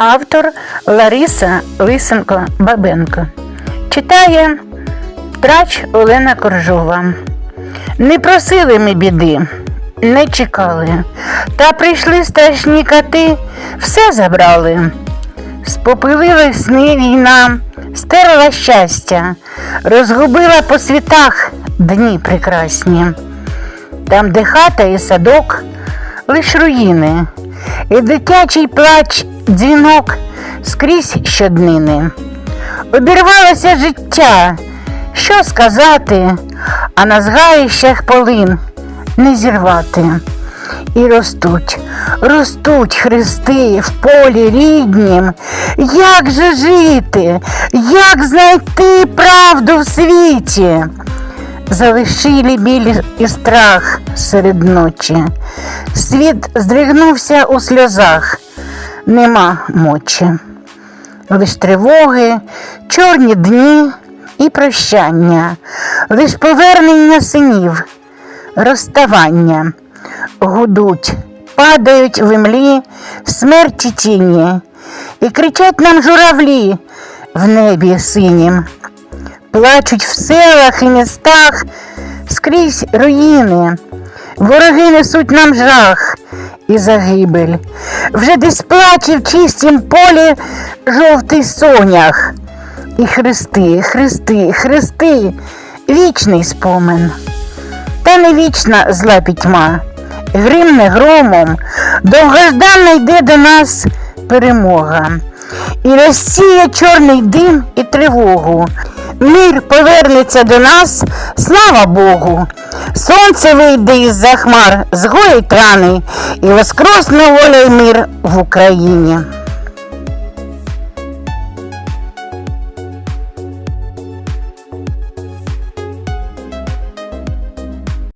Автор Лариса Лисенко Бабенко. Читає Трач Олена Коржова. Не просили ми біди, не чекали. Та прийшли страшні кати, все забрали. Спопилили сни війна, стерла щастя, розгубила по світах дні прекрасні. Там, де хата і садок, лиш руїни, і дитячий плач, дзвінок скрізь щоднини. Обірвалося життя, що сказати, а на згаїщах полин не зірвати. І ростуть, ростуть хрести в полі ріднім. Як же жити, як знайти правду в світі? Залишили біль і страх серед ночі. Світ здригнувся у сльозах, нема мочі. Лиш тривоги, чорні дні і прощання, лиш повернення синів, розставання, гудуть, падають в імлі смерті тіні, і кричать нам журавлі в небі синім. Плачуть в селах і містах скрізь руїни. Вороги несуть нам жах і загибель. Вже десь плаче в чистім полі жовтий сонях. І хрести, хрести, хрести, вічний спомин. Та не вічна зла пітьма, гримне громом, довгожданно йде до нас перемога. І розсіє чорний дим і тривогу. Мир повернеться до нас, слава Богу. Сонце вийде із-за хмар, згоїть рани, і воскресне воля й мир в Україні.